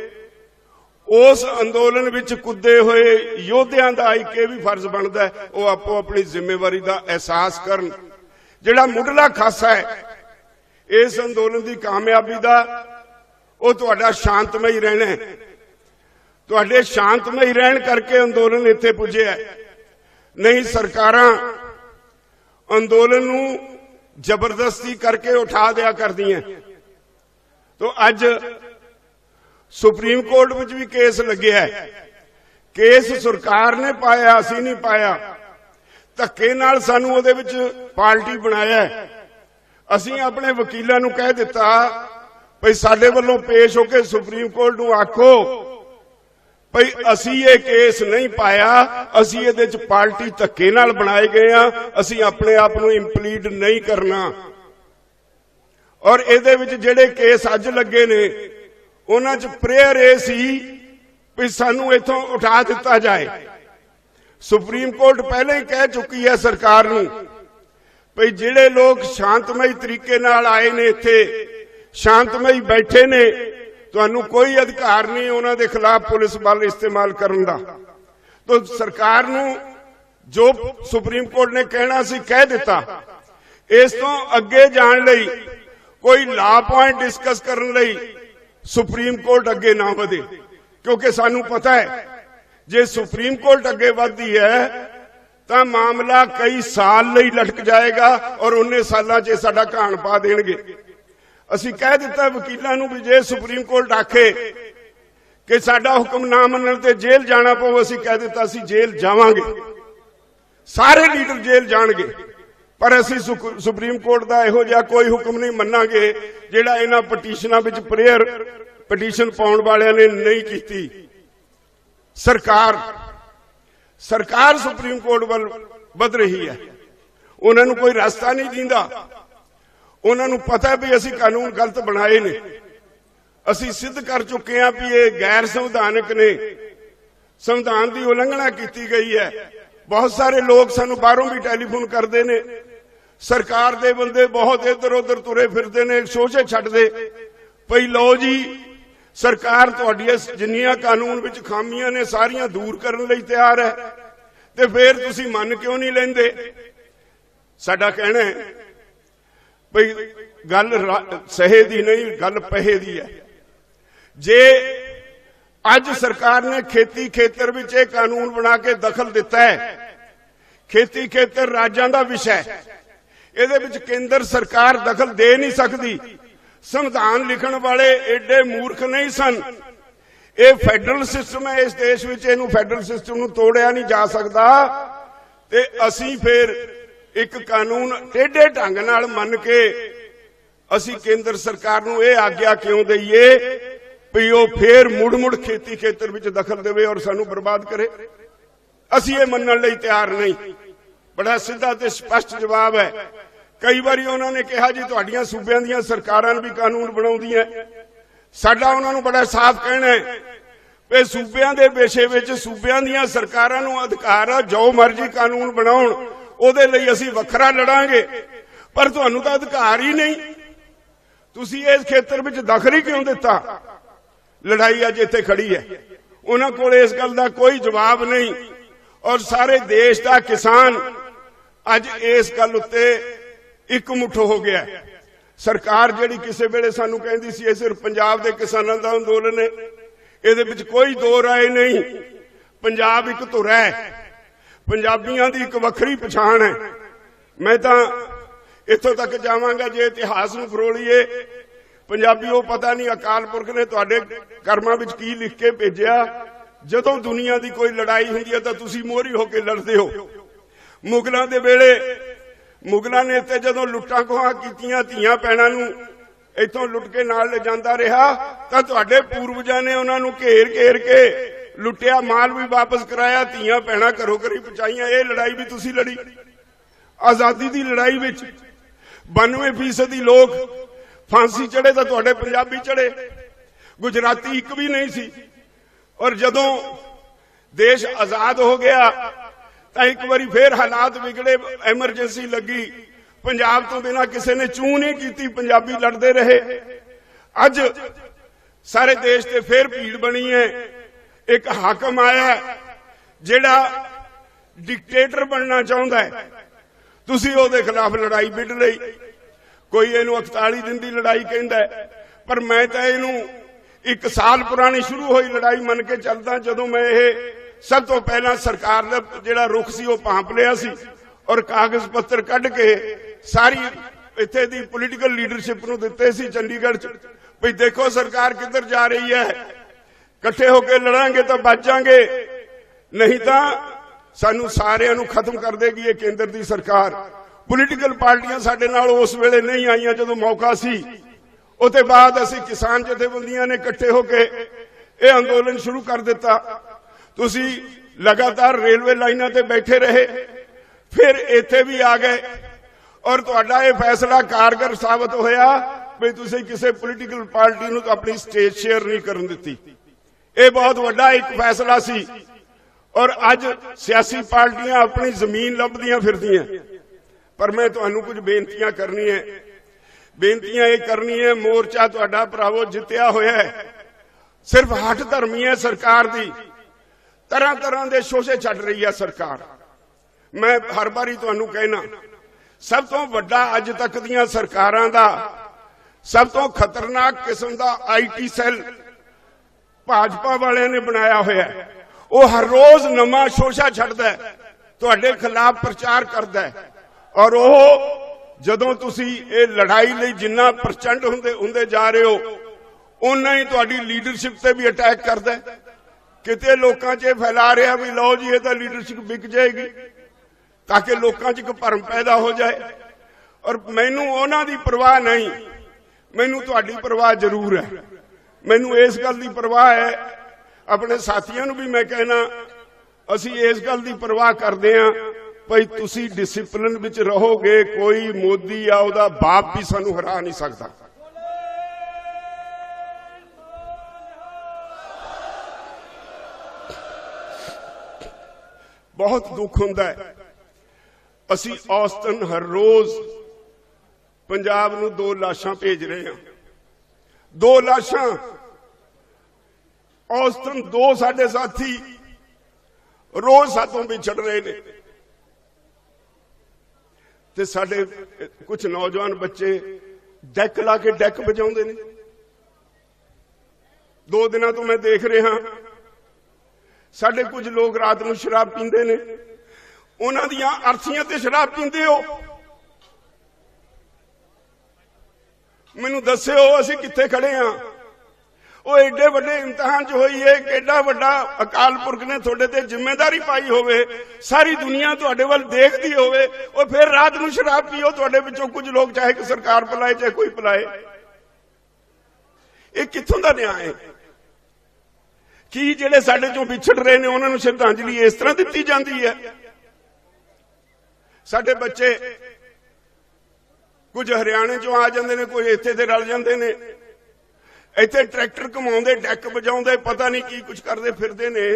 ਉਸ ਅੰਦੋਲਨ ਵਿੱਚ ਕੁੱਦੇ ਹੋਏ ਯੋਧਿਆਂ ਦਾ ਇੱਕ ਇਹ ਵੀ ਫਰਜ਼ ਬਣਦਾ ਉਹ ਆਪੋ ਆਪਣੀ ਜ਼ਿੰਮੇਵਾਰੀ ਦਾ ਅਹਿਸਾਸ ਕਰਨ। ਜਿਹੜਾ ਮੁੱਢਲਾ ਖਾਸਾ ਹੈ ਇਸ ਅੰਦੋਲਨ ਦੀ ਕਾਮਯਾਬੀ ਦਾ ਉਹ ਤੁਹਾਡਾ ਸ਼ਾਂਤਮਈ ਰਹਿਣਾ ਹੈ। ਤੁਹਾਡੇ ਸ਼ਾਂਤਮਈ ਰਹਿਣ ਕਰਕੇ ਅੰਦੋਲਨ ਇੱਥੇ ਪੁੱਜਿਆ ਨਹੀਂ, ਸਰਕਾਰਾਂ ਅੰਦੋਲਨ ਨੂੰ ਜ਼ਬਰਦਸਤੀ ਕਰਕੇ ਉਠਾ ਦਿਆ ਕਰਦੀਆਂ ਤੋਂ ਅੱਜ ਸੁਪਰੀਮ ਕੋਰਟ ਵਿੱਚ ਵੀ ਕੇਸ ਲੱਗਿਆ ਕੇਸ ਸਰਕਾਰ ਨੇ ਪਾਇਆ, ਅਸੀਂ ਨਹੀਂ ਪਾਇਆ। ਧੱਕੇ ਨਾਲ ਸਾਨੂੰ ਉਹਦੇ ਵਿੱਚ ਪਾਰਟੀ ਬਣਾਇਆ ਅਸੀਂ ਆਪਣੇ ਵਕੀਲਾਂ ਨੂੰ ਕਹਿ ਦਿੱਤਾ ਭਈ ਸਾਡੇ ਵੱਲੋਂ ਪੇਸ਼ ਹੋ ਕੇ ਸੁਪਰੀਮ ਕੋਰਟ ਨੂੰ ਆਖੋ ਭਈ ਅਸੀਂ ਇਹ ਕੇਸ ਨਹੀਂ ਪਾਇਆ, ਅਸੀਂ ਇਹਦੇ ਚ ਪਾਰਟੀ ਧੱਕੇ ਨਾਲ ਬਣਾਏ ਗਏ ਆ, ਅਸੀਂ ਆਪਣੇ ਆਪ ਨੂੰ ਇੰਪਲੀਟ ਨਹੀਂ ਕਰਨਾ। ਔਰ ਇਹਦੇ ਵਿੱਚ ਜਿਹੜੇ ਕੇਸ ਅੱਜ ਲੱਗੇ ਨੇ, ਉਹਨਾਂ ਚ ਪ੍ਰੇਅਰ ਇਹ ਸੀ ਵੀ ਸਾਨੂੰ ਇੱਥੋਂ ਉਠਾ ਦਿੱਤਾ ਜਾਏ। ਸੁਪਰੀਮ ਕੋਰਟ ਪਹਿਲਾਂ ਹੀ ਕਹਿ ਚੁੱਕੀ ਹੈ ਸਰਕਾਰ ਨੂੰ ਭਈ ਜਿਹੜੇ ਲੋਕ ਸ਼ਾਂਤਮਈ ਤਰੀਕੇ ਨਾਲ ਆਏ ਨੇ ਇੱਥੇ, ਸ਼ਾਂਤਮਈ ਬੈਠੇ ਨੇ, ਤੁਹਾਨੂੰ ਕੋਈ ਅਧਿਕਾਰ ਨਹੀਂ ਉਹਨਾਂ ਦੇ ਖਿਲਾਫ ਪੁਲਿਸ ਬਲ ਇਸਤੇਮਾਲ ਕਰਨ ਦਾ। ਤਾਂ ਸਰਕਾਰ ਨੂੰ ਜੋ ਸੁਪਰੀਮ ਕੋਰਟ ਨੇ ਕਹਿਣਾ ਸੀ, ਕਹਿ ਦਿੱਤਾ। ਇਸ ਤੋਂ ਅੱਗੇ ਜਾਣ ਲਈ, ਕੋਈ ਲਾ ਪੁਆਇੰਟ ਡਿਸਕਸ ਕਰਨ ਲਈ ਸੁਪਰੀਮ ਕੋਰਟ ਅੱਗੇ ਨਾ ਵਧੇ। ਕਿਉਂਕਿ ਸਾਨੂੰ ਪਤਾ ਹੈ, ਜੇ ਸੁਪਰੀਮ ਕੋਰਟ ਅੱਗੇ ਵਧਦੀ ਹੈ ਤਾਂ ਮਾਮਲਾ ਕਈ ਸਾਲ ਲਈ ਲਟਕ ਜਾਏਗਾ ਔਰ ਉਹਨੇ ਸਾਲਾਂ 'ਚ ਇਹ ਸਾਡਾ ਘਾਣ ਪਾ ਦੇਣਗੇ। ਅਸੀਂ ਕਹਿ ਦਿੱਤਾ ਵਕੀਲਾਂ ਨੂੰ ਵੀ ਜੇ ਸੁਪਰੀਮ ਕੋਰਟ ਆਖੇ ਕਿ ਸਾਡਾ ਹੁਕਮ ਨਾ ਮੰਨਣ ਤੇ ਜੇਲ੍ਹ ਜਾਣਾ ਪਊ, ਅਸੀਂ ਕਹਿ ਦਿੱਤਾ ਅਸੀਂ ਜੇਲ੍ਹ ਜਾਵਾਂਗੇ। ਸਾਰੇ ਲੀਡਰ ਜੇਲ੍ਹ ਜਾਣਗੇ। ਪਰ ਅਸੀਂ ਸੁਕ- ਸੁਪਰੀਮ ਕੋਰਟ ਦਾ ਇਹੋ ਜਿਹਾ ਕੋਈ ਹੁਕਮ ਨਹੀਂ ਮੰਨਾਂਗੇ ਜਿਹੜਾ ਇਹਨਾਂ ਪਟੀਸ਼ਨਾਂ ਵਿੱਚ ਪ੍ਰੇਅਰ ਪਟੀਸ਼ਨ ਪਾਉਣ ਵਾਲਿਆਂ ਨੇ ਨਹੀਂ ਕੀਤੀ। ਸਰਕਾਰ ਸਰਕਾਰ ਸੁਪਰੀਮ ਕੋਰਟ ਵੱਲ ਵੱਧ ਰਹੀ ਹੈ। ਉਹਨਾਂ ਨੂੰ ਕੋਈ ਰਸਤਾ ਨਹੀਂ ਦਿੰਦਾ। ਉਹਨਾਂ ਨੂੰ ਪਤਾ ਹੈ ਵੀ ਅਸੀਂ ਕਾਨੂੰਨ ਗਲਤ ਬਣਾਏ ਨੇ। ਅਸੀਂ ਸਿੱਧ ਕਰ ਚੁੱਕੇ ਹਾਂ ਵੀ ਇਹ ਗੈਰ ਸੰਵਿਧਾਨਕ ਨੇ। ਸੰਵਿਧਾਨ ਦੀ ਉਲੰਘਣਾ ਕੀਤੀ ਗਈ ਹੈ। ਬਹੁਤ ਸਾਰੇ ਲੋਕ ਸਾਨੂੰ ਬਾਹਰੋਂ ਵੀ ਟੈਲੀਫੋਨ ਕਰਦੇ ਨੇ। ਸਰਕਾਰ ਦੇ ਬੰਦੇ ਬਹੁਤ ਇੱਧਰ ਉੱਧਰ ਤੁਰੇ ਫਿਰਦੇ ਨੇ ਸੋਚੇ ਛੱਡਦੇ। ਭਈ ਲਓ ਜੀ ਸਰਕਾਰ ਤੁਹਾਡੀਆਂ ਜਿੰਨੀਆਂ ਕਾਨੂੰਨ ਵਿੱਚ ਖਾਮੀਆਂ ਨੇ ਸਾਰੀਆਂ ਦੂਰ ਕਰਨ ਲਈ ਤਿਆਰ ਹੈ ਤੇ ਫੇਰ ਤੁਸੀਂ ਮੰਨ ਕਿਉਂ ਨਹੀਂ ਲੈਂਦੇ? ਸਾਡਾ ਕਹਿਣਾ ਹੈ ਭਈ ਗੱਲ ਸਹੇ ਦੀ ਨਹੀਂ, ਗੱਲ ਪਹੇ ਦੀ ਹੈ। ਜੇ ਅੱਜ ਸਰਕਾਰ ਨੇ ਖੇਤੀ ਖੇਤਰ ਵਿੱਚ ਇਹ ਕਾਨੂੰਨ ਬਣਾ ਕੇ ਦਖਲ ਦਿੱਤਾ ਹੈ, ਖੇਤੀ ਖੇਤਰ ਰਾਜਾਂ ਦਾ ਵਿਸ਼ਾ ਹੈ, ਇਹਦੇ ਵਿੱਚ ਕੇਂਦਰ ਸਰਕਾਰ ਦਖਲ ਦੇ ਨਹੀਂ ਸਕਦੀ। ਸੰਵਿਧਾਨ ਲਿਖਣ ਵਾਲੇ ਐਡੇ ਮੂਰਖ ਨਹੀਂ ਸਨ। ਇਹ ਫੈਡਰਲ ਸਿਸਟਮ ਹੈ, ਇਸ ਦੇਸ਼ ਵਿੱਚ ਇਹਨੂੰ ਫੈਡਰਲ ਸਿਸਟਮ ਨੂੰ ਤੋੜਿਆ ਨਹੀਂ ਜਾ ਸਕਦਾ। ਤੇ ਅਸੀਂ ਫਿਰ ਇੱਕ ਕਾਨੂੰਨ ਟੇਢੇ ਢੰਗ ਨਾਲ ਮੰਨ ਕੇ ਅਸੀਂ ਕੇਂਦਰ ਸਰਕਾਰ ਨੂੰ ਇਹ ਆਗਿਆ ਕਿਉਂ ਦਈਏ ਵੀ ਉਹ ਫੇਰ ਮੁੜ-ਮੁੜ ਖੇਤੀ ਖੇਤਰ ਵਿੱਚ ਦਖਲ ਦੇਵੇ ਔਰ ਸਾਨੂੰ ਬਰਬਾਦ ਕਰੇ? ਅਸੀਂ ਇਹ ਮੰਨਣ ਲਈ ਤਿਆਰ ਨਹੀਂ। ਬੜਾ ਸਿੱਧਾ ਤੇ ਸਪਸ਼ਟ ਜਵਾਬ ਹੈ। ਕਈ ਵਾਰੀ ਉਹਨਾਂ ਨੇ ਕਿਹਾ ਜੀ, ਤੁਹਾਡੀਆਂ ਸੂਬਿਆਂ ਦੀਆਂ ਸਰਕਾਰਾਂ ਵੀ ਕਾਨੂੰਨ ਬਣਾਉਂਦੀਆਂ ਸਾਡਾ ਉਹਨਾਂ ਨੂੰ ਬੜਾ ਸਾਫ਼ ਕਹਿਣਾ ਹੈ ਵੀ ਸੂਬਿਆਂ ਦੇ ਵਿਸ਼ੇ ਵਿੱਚ ਸੂਬਿਆਂ ਦੀਆਂ ਸਰਕਾਰਾਂ ਨੂੰ ਅਧਿਕਾਰ ਆ, ਜੋ ਮਰਜ਼ੀ ਕਾਨੂੰਨ ਬਣਾਉਣ, ਉਹਦੇ ਲਈ ਅਸੀਂ ਵੱਖਰਾ ਲੜਾਂਗੇ। ਪਰ ਤੁਹਾਨੂੰ ਤਾਂ ਅਧਿਕਾਰ ਹੀ ਨਹੀਂ। ਤੁਸੀਂ ਇਸ ਖੇਤਰ ਵਿੱਚ ਦਖਲ ਹੀ ਕਿਉਂ ਦਿੱਤਾ? ਲੜਾਈ ਅੱਜ ਇੱਥੇ ਖੜੀ ਹੈ। ਉਹਨਾਂ ਕੋਲ ਇਸ ਗੱਲ ਦਾ ਕੋਈ ਜਵਾਬ ਨਹੀਂ। ਔਰ ਸਾਰੇ ਦੇਸ਼ ਦਾ ਕਿਸਾਨ ਅੱਜ ਇਸ ਗੱਲ ਉੱਤੇ ਇੱਕ ਮੁੱਠ ਹੋ ਗਿਆ। ਸਰਕਾਰ ਜਿਹੜੀ ਕਿਸੇ ਵੇਲੇ ਸਾਨੂੰ ਕਹਿੰਦੀ ਸੀ, ਇਹ ਸਿਰਫ ਪੰਜਾਬ ਦੇ ਕਿਸਾਨਾਂ ਦਾ ਅੰਦੋਲਨ ਹੈ। ਇਹਦੇ ਵਿੱਚ ਕੋਈ ਦੋ ਰਾਏ ਨਹੀਂ। ਪੰਜਾਬ ਇੱਕ ਧੁਰ ਹੈ। ਪੰਜਾਬੀਆਂ ਦੀ ਇੱਕ ਵੱਖਰੀ ਪਛਾਣ ਹੈ। ਮੈਂ ਤਾਂ ਇੱਥੋਂ ਤੱਕ ਜਾਵਾਂਗਾ, ਜੇ ਇਤਿਹਾਸ ਨੂੰ ਫਰੋਲੀਏ। ਪੰਜਾਬੀ, ਉਹ ਪਤਾ ਨਹੀਂ ਅਕਾਲ ਪੁਰਖ ਨੇ ਤੁਹਾਡੇ ਕਰਮਾਂ ਵਿੱਚ ਕੀ ਲਿਖ ਕੇ ਭੇਜਿਆ। ਜਦੋਂ ਦੁਨੀਆ ਦੀ ਕੋਈ ਲੜਾਈ ਹੁੰਦੀ ਹੈ, ਤਾਂ ਤੁਸੀਂ ਮੋਹਰੀ ਹੋ ਕੇ ਲੜਦੇ ਹੋ। ਮੁਗਲਾਂ ਦੇ ਵੇਲੇ ਮੁਗਲਾਂ ਨੇ ਇੱਥੇ ਜਦੋਂ ਲੁੱਟਾਂ ਖੋਹਾਂ ਕੀਤੀਆਂ ਧੀਆਂ ਪੈਣਾ ਨੂੰ, ਇੱਥੋਂ ਲੁੱਟ ਕੇ ਨਾਲ ਲੈ ਜਾਂਦਾ ਰਿਹਾ, ਤਾਂ ਤੁਹਾਡੇ ਪੂਰਵਜਾਂ ਨੇ ਉਹਨਾਂ ਨੂੰ ਘੇਰ ਘੇਰ ਕੇ ਲੁੱਟਿਆ, ਮਾਲ ਵੀ ਵਾਪਸ ਕਰਾਇਆ, ਧੀਆਂ ਪੈਣਾ ਘਰੋ ਘਰੀ ਪਹੁੰਚਾਈਆਂ, ਇਹ ਲੜਾਈ ਵੀ ਤੁਸੀਂ ਲੜੀ। ਆਜ਼ਾਦੀ ਦੀ ਲੜਾਈ ਵਿੱਚ 92% ਦੀ ਲੋਕ ਫਾਂਸੀ ਚੜੇ ਤਾਂ ਤੁਹਾਡੇ ਪੰਜਾਬੀ ਚੜੇ ਗੁਜਰਾਤੀ ਇੱਕ ਵੀ ਨਹੀਂ ਸੀ। ਔਰ ਜਦੋਂ ਦੇਸ਼ ਆਜ਼ਾਦ ਹੋ ਗਿਆ ਤਾਂ ਇੱਕ ਵਾਰੀ ਫੇਰ ਹਾਲਾਤ ਵਿਗੜੇ ਐਮਰਜੈਂਸੀ ਲੱਗੀ। ਪੰਜਾਬ ਤੋਂ ਬਿਨਾ ਕਿਸੇ ਨੇ ਚੂੰ ਨਹੀਂ ਕੀਤੀ, ਪੰਜਾਬੀ ਲੜਦੇ ਰਹੇ। ਅੱਜ ਸਾਰੇ ਦੇਸ਼ ਤੇ ਫੇਰ ਭੀੜ ਬਣੀ ਹੈ। ਇੱਕ ਹਾਕਮ ਆਇਆ ਜਿਹੜਾ ਡਿਕਟੇਟਰ ਬਣਨਾ ਚਾਹੁੰਦਾ ਹੈ। ਤੁਸੀਂ ਉਹਦੇ ਖਿਲਾਫ ਲੜਾਈ ਵਿੱਢ ਲਈ। ਕੋਈ ਇਹਨੂੰ 41 ਦਿਨ ਦੀ ਲੜਾਈ ਕਹਿੰਦਾ ਪਰ ਮੈਂ ਤਾਂ ਇਹਨੂੰ ਇੱਕ ਸਾਲ ਪੁਰਾਣੀ ਸ਼ੁਰੂ ਹੋਈ ਲੜਾਈ ਮੰਨ ਕੇ ਚੱਲਦਾ, ਜਦੋਂ ਮੈਂ ਇਹ ਸਭ ਤੋਂ ਪਹਿਲਾਂ ਸਰਕਾਰ ਦਾ ਜਿਹੜਾ ਰੁਖ ਸੀ, ਉਹ ਭਾਂਪ ਲਿਆ ਸੀ ਔਰ ਕਾਗਜ਼ ਪੱਤਰ ਕੱਢ ਕੇ ਸਾਰੀ ਇੱਥੇ ਦੀ ਪੋਲੀਟੀਕਲ ਲੀਡਰਸ਼ਿਪ ਨੂੰ ਦਿੱਤੇ ਸੀ ਚੰਡੀਗੜ੍ਹ ਚ। ਵੀ ਦੇਖੋ ਸਰਕਾਰ ਕਿੱਧਰ ਜਾ ਰਹੀ ਹੈ। ਇਕੱਠੇ ਹੋ ਕੇ ਲੜਾਂਗੇ ਤਾਂ ਬਚਾਂਗੇ ਨਹੀਂ ਤਾਂ ਸਾਨੂੰ ਸਾਰਿਆਂ ਨੂੰ ਖਤਮ ਕਰ ਦੇਗੀ ਇਹ ਕੇਂਦਰ ਦੀ ਸਰਕਾਰ। ਪੋਲੀਟੀਕਲ ਪਾਰਟੀਆਂ ਸਾਡੇ ਨਾਲ ਉਸ ਵੇਲੇ ਨਹੀਂ ਆਈਆਂ ਜਦੋਂ ਮੌਕਾ ਸੀ। ਉਹਦੇ ਬਾਅਦ ਅਸੀਂ ਕਿਸਾਨ ਜਥੇਬੰਦੀਆਂ ਨੇ ਇਕੱਠੇ ਹੋ ਕੇ ਇਹ ਅੰਦੋਲਨ ਸ਼ੁਰੂ ਕਰ ਦਿੱਤਾ। ਤੁਸੀਂ ਲਗਾਤਾਰ ਰੇਲਵੇ ਲਾਈਨਾਂ ਤੇ ਬੈਠੇ ਰਹੇ ਫਿਰ ਇੱਥੇ ਵੀ ਆ ਗਏ ਔਰ ਤੁਹਾਡਾ ਇਹ ਫੈਸਲਾ ਕਾਰਗਰ ਸਾਬਤ ਹੋਇਆ ਵੀ ਤੁਸੀਂ ਕਿਸੇ ਪੋਲੀਟੀਕਲ ਪਾਰਟੀ ਨੂੰ ਆਪਣੀ ਸਟੇਜ ਸ਼ੇਅਰ ਨਹੀਂ ਕਰਨ ਦਿੱਤੀ ਇਹ ਬਹੁਤ ਵੱਡਾ ਇੱਕ ਫੈਸਲਾ ਸੀ ਔਰ ਅੱਜ ਸਿਆਸੀ ਪਾਰਟੀਆਂ ਆਪਣੀ ਜ਼ਮੀਨ ਲੱਭਦੀਆਂ ਫਿਰਦੀਆਂ ਪਰ ਮੈਂ ਤੁਹਾਨੂੰ ਕੁਝ ਬੇਨਤੀਆਂ ਕਰਨੀਆਂ ਬੇਨਤੀਆਂ ਇਹ ਕਰਨੀ ਹੈ ਮੋਰਚਾ ਤੁਹਾਡਾ ਭਰਾਵੋ ਜਿੱਤਿਆ ਹੋਇਆ ਹੈ ਸਿਰਫ ਹੱਠ ਧਰਮੀ ਹੈ ਸਰਕਾਰ ਦੀ ਤਰ੍ਹਾਂ ਤਰ੍ਹਾਂ ਦੇ ਸ਼ੋਸ਼ੇ ਛੱਡ ਰਹੀ ਹੈ ਸਰਕਾਰ। ਮੈਂ ਹਰ ਵਾਰੀ ਤੁਹਾਨੂੰ ਕਹਿਣਾ, ਸਭ ਤੋਂ ਵੱਡਾ ਅੱਜ ਤੱਕ ਦੀਆਂ ਸਰਕਾਰਾਂ ਦਾ ਸਭ ਤੋਂ ਖਤਰਨਾਕ ਕਿਸਮ ਦਾ ਆਈਟੀ ਸੈੱਲ ਭਾਜਪਾ ਵਾਲਿਆਂ ਨੇ ਬਣਾਇਆ ਹੋਇਆ ਉਹ ਹਰ ਰੋਜ਼ ਨਵਾਂ ਸ਼ੋਸ਼ਾ ਛੱਡਦਾ ਤੁਹਾਡੇ ਖਿਲਾਫ ਪ੍ਰਚਾਰ ਕਰਦਾ ਔਰ ਉਹ ਜਦੋਂ ਤੁਸੀਂ ਇਹ ਲੜਾਈ ਲਈ ਜਿੰਨਾ ਪ੍ਰਚੰਡ ਹੁੰਦੇ ਹੁੰਦੇ ਜਾ ਰਹੇ ਹੋ ਉਨਾ ਹੀ ਤੁਹਾਡੀ ਲੀਡਰਸ਼ਿਪ ਤੇ ਵੀ ਅਟੈਕ ਕਰਦਾ ਕਿਤੇ ਲੋਕਾਂ 'ਚ ਇਹ ਫੈਲਾ ਰਿਹਾ ਵੀ ਲਓ ਜੀ ਇਹ ਤਾਂ ਲੀਡਰਸ਼ਿਪ ਵਿਕ ਜਾਏਗੀ ਤਾਂ ਕਿ ਲੋਕਾਂ 'ਚ ਇੱਕ ਭਰਮ ਪੈਦਾ ਹੋ ਜਾਏ। ਔਰ ਮੈਨੂੰ ਉਹਨਾਂ ਦੀ ਪਰਵਾਹ ਨਹੀਂ, ਮੈਨੂੰ ਤੁਹਾਡੀ ਪਰਵਾਹ ਜ਼ਰੂਰ ਹੈ। ਮੈਨੂੰ ਇਸ ਗੱਲ ਦੀ ਪਰਵਾਹ ਹੈ, ਆਪਣੇ ਸਾਥੀਆਂ ਨੂੰ ਵੀ ਮੈਂ ਕਹਿਣਾ, ਅਸੀਂ ਇਸ ਗੱਲ ਦੀ ਪਰਵਾਹ ਕਰਦੇ ਹਾਂ, ਭਈ ਤੁਸੀਂ ਡਿਸਪਲਿਨ ਵਿੱਚ ਰਹੋਗੇ, ਕੋਈ ਮੋਦੀ ਆ, ਉਹਦਾ ਬਾਪ ਵੀ ਸਾਨੂੰ ਹਰਾ ਨਹੀਂ ਸਕਦਾ। ਬਹੁਤ ਦੁੱਖ ਹੁੰਦਾ ਹੈ। ਅਸੀਂ ਔਸਤਨ ਹਰ ਰੋਜ਼ ਪੰਜਾਬ ਨੂੰ ਦੋ ਲਾਸ਼ਾਂ ਭੇਜ ਰਹੇ ਹਾਂ। ਦੋ ਲਾਸ਼ਾਂ। ਔਸਤਨ ਦੋ ਸਾਡੇ ਸਾਥੀ ਰੋਜ਼ ਸਾਤੋਂ ਵਿਛੜ ਰਹੇ ਨੇ। ਤੇ ਸਾਡੇ ਕੁਝ ਨੌਜਵਾਨ ਬੱਚੇ ਡੈਕ ਲਾ ਕੇ ਡੈਕ ਵਜਾਉਂਦੇ ਨੇ। ਦੋ ਦਿਨਾਂ ਤੋਂ ਮੈਂ ਦੇਖ ਰਿਹਾ ਸਾਡੇ ਕੁਝ ਲੋਕ ਰਾਤ ਨੂੰ ਸ਼ਰਾਬ ਪੀਂਦੇ ਨੇ। ਉਹਨਾਂ ਦੀਆਂ ਅਰਥੀਆਂ ਤੇ ਸ਼ਰਾਬ ਪੀਂਦੇ ਹੋ। ਮੈਨੂੰ ਦੱਸਿਓ, ਅਸੀਂ ਕਿੱਥੇ ਖੜੇ ਆ ਉਹ ਐਡੇ ਵੱਡੇ ਇਮਤਿਹਾਨ 'ਚ ਹੋਈ ਏ, ਕਿੱਡਾ ਵੱਡਾ ਅਕਾਲ ਪੁਰਖ ਨੇ ਤੁਹਾਡੇ ਤੇ ਜ਼ਿੰਮੇਵਾਰੀ ਪਾਈ ਹੋਵੇ। ਸਾਰੀ ਦੁਨੀਆ ਤੁਹਾਡੇ ਵੱਲ ਦੇਖਦੀ ਹੋਵੇ। ਉਹ ਫਿਰ ਰਾਤ ਨੂੰ ਸ਼ਰਾਬ ਪੀਓ, ਤੁਹਾਡੇ ਵਿੱਚੋਂ ਕੁਝ ਲੋਕ, ਚਾਹੇ ਕਿ ਸਰਕਾਰ ਪਲਾਏ ਚਾਹੇ ਕੋਈ ਪਲਾਏ ਇਹ ਕਿੱਥੋਂ ਦਾ ਨਿਆਂ ਹੈ ਕੀ ਜਿਹੜੇ ਸਾਡੇ ਚੋਂ ਵਿਛੜ ਰਹੇ ਨੇ, ਉਹਨਾਂ ਨੂੰ ਸ਼ਰਧਾਂਜਲੀ ਇਸ ਤਰ੍ਹਾਂ ਦਿੱਤੀ ਜਾਂਦੀ ਹੈ? ਸਾਡੇ ਬੱਚੇ ਕੁਝ ਹਰਿਆਣੇ ਚੋਂ ਆ ਜਾਂਦੇ ਨੇ ਕੋਈ ਇੱਥੇ ਤੇ ਰਲ ਜਾਂਦੇ ਨੇ। ਇੱਥੇ ਟਰੈਕਟਰ ਘਮਾਉਂਦੇ, ਡੈਕ ਵਜਾਉਂਦੇ, ਪਤਾ ਨਹੀਂ ਕੀ ਕੁਝ ਕਰਦੇ ਫਿਰਦੇ ਨੇ।